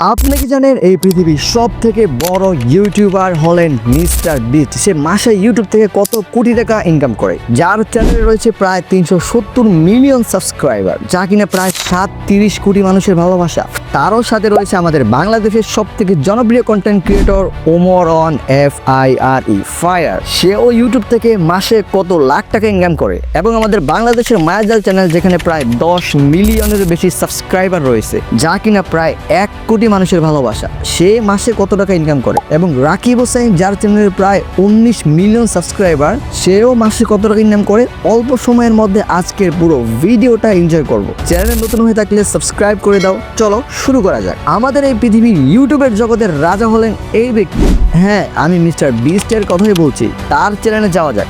আপনি কি জানেন এই পৃথিবীর সব থেকে বড় ইউটিউবার হলেন মিস্টার বিট? সে মাসে ইউটিউব থেকে কত কোটি টাকা ইনকাম করে। যার চ্যানেলে রয়েছে প্রায় তিনশো সত্তর মিলিয়ন সাবস্ক্রাইবার যা কিনা প্রায় সাত তিরিশ কোটি মানুষের ভালোবাসা। তারও সাথে রয়েছে আমাদের বাংলাদেশের সব থেকে জনপ্রিয় content creator Omar on F I R E fire. সেও ইউটিউব থেকে মাসে কত লাখ টাকা ইনকাম করে এবং আমাদের বাংলাদেশের মায়াজাল চ্যানেল যেখানে প্রায় দশ মিলিয়নের বেশি সাবস্ক্রাইবার রয়েছে, যা কিনা প্রায় এক কোটি মানুষের ভালোবাসা। সে মাসে কত টাকা ইনকাম করে? এবং রাকিব হোসেন, যার চ্যানেলের প্রায় উনিশ মিলিয়ন সাবস্ক্রাইবার সেও মাসে কত টাকা ইনকাম করে? অল্প সময়ের মধ্যে আজকের পুরো ভিডিওটা এনজয় করব। চ্যানেলে নতুন হয়ে থাকলে সাবস্ক্রাইব করে দাও। চলো শুরু করা যাক। আমাদের এই পৃথিবীর ইউটিউবের জগতের রাজা হলেন এই ব্যক্তি। হ্যাঁ আমি মিস্টার বিস্টের কথাই বলছি। তার চ্যানেলে যাওয়া যাক।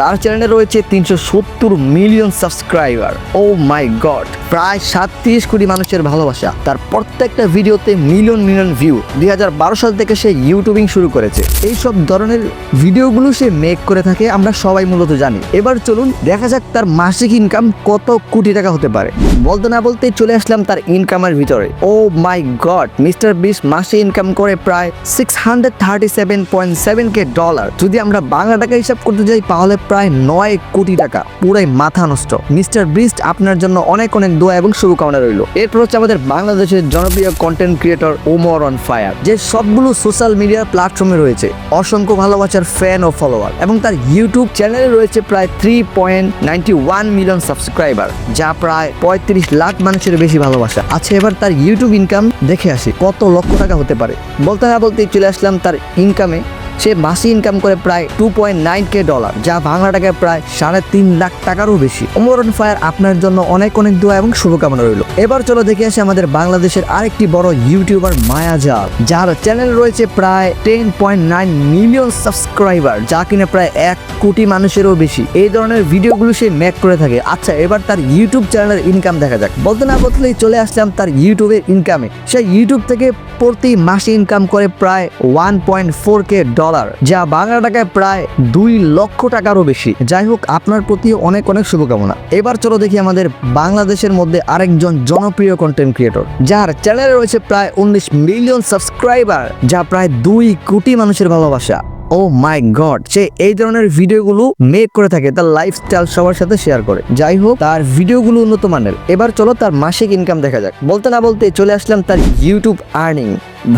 তার চ্যানেলে রয়েছে তিনশো সত্তর million subscriber O my god প্রায় সাতত্রিশ কোটি মানুষের ভালোবাসা। তার প্রত্যেকটা ভিডিওতে মিলিয়ন মিলিয়ন ভিউ দুই হাজার বারো সাল থেকে সে ইউটিউবিং শুরু করেছে। এই সব ধরনের ভিডিওগুলো সে মেক করে থাকে, আমরা সবাই মূলত জানি। এবার চলুন দেখা যাক তার মাসিক ইনকাম কত কোটি টাকা হতে পারে। বলতে না বলতে চলে আসলাম তার ইনকামের ভিতরে। ও মাই গড মিস্টার বিস মাসে ইনকাম করে প্রায় six hundred thirty seven point seven K dollar যদি আমরা বাংলা টাকা হিসাব করতে যাই, তাহলে প্রায় নয় কোটি টাকা। পুরাই মাথা নষ্ট। মিস্টার ব্রিস্ট আপনার জন্য অনেক অনেক দোয়া এবং শুভকামনা রইল। এরপর হচ্ছে আমাদের বাংলাদেশের জনপ্রিয় content creator Omar on fire যে সবগুলো সোশ্যাল মিডিয়ার প্ল্যাটফর্মে রয়েছে। অসংখ্য ভালোবাসার ফ্যান ও ফলোয়ার এবং তার ইউটিউব চ্যানেলে রয়েছে প্রায় three point ninety one million subscriber যা প্রায় পঁয়ত্রিশ লাখ মানুষের বেশি ভালোবাসা। আছে এবার তার ইউটিউব ইনকাম দেখে আসি। কত লক্ষ টাকা হতে পারে? বলতে না বলতেই চলে আসলাম তার ইনকামে সে মাসে ইনকাম করে প্রায় two point nine K dollar যা বাংলা টাকায় প্রায় সাড়ে তিন লাখ টাকারও বেশি। ওমরন ফায়ার আপনার জন্য অনেক অনেক দোয়া এবং শুভকামনা রইল। এবার চলো দেখে আসি আমাদের বাংলাদেশের আরেকটি বড় ইউটিউবার মায়াজাল যার চ্যানেল রয়েছে প্রায় ten point nine million subscriber যা কিনা প্রায় এক কোটি মানুষেরও বেশি। এই ধরনের ভিডিওগুলো সে ম্যাক করে থাকে। আচ্ছা এবার তার ইউটিউব চ্যানেলের ইনকাম দেখা যাক। বলতে না বলতেই চলে আসলাম তার ইউটিউবের ইনকামে সে ইউটিউব থেকে প্রতি মাসে ইনকাম করে প্রায় one point four K dollar যা বাংলা টাকায় প্রায় দুই লক্ষ টাকারও বেশি। যাই হোক, আপনার প্রতি অনেক অনেক শুভকামনা। এবার চলো দেখি আমাদের বাংলাদেশের মধ্যে আরেকজন জনপ্রিয় কন্টেন্ট ক্রিয়েটর যার চ্যানেলে রয়েছে প্রায় উনিশ মিলিয়ন সাবস্ক্রাইবার যা প্রায় দুই কোটি মানুষের ভালোবাসা। ও মাই গড সে এই ধরনের ভিডিওগুলো মেক করে থাকে, তার লাইফস্টাইল সবার সাথে শেয়ার করে। যাই হোক তার ভিডিওগুলো উন্নত মানের। এবার চলো তার মাসিক ইনকাম দেখা যাক। বলতে না বলতে চলে আসলাম তার ইউটিউব আর্নিং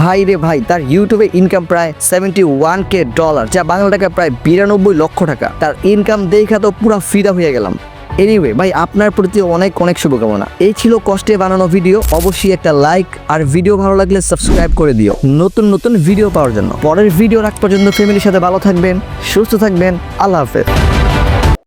ভাই রে ভাই, তার ইউটিউবে ইনকাম প্রায় সেভেন্টি ওয়ান কে ডলার যা বাংলা টাকা প্রায় বিরানব্বই লক্ষ টাকা। তার ইনকাম দেখা তো পুরো ফিদা হয়ে গেলাম। এনিওয়ে ভাই, আপনার প্রতি অনেক অনেক শুভকামনা। এই ছিল কষ্টে বানানো ভিডিও অবশ্যই একটা লাইক আর ভিডিও ভালো লাগলে সাবস্ক্রাইব করে দিও। নতুন নতুন ভিডিও পাওয়ার জন্য। পরের ভিডিও রাখ পর্যন্ত ফ্যামিলির সাথে ভালো থাকবেন, সুস্থ থাকবেন। আল্লাহ হাফেজ।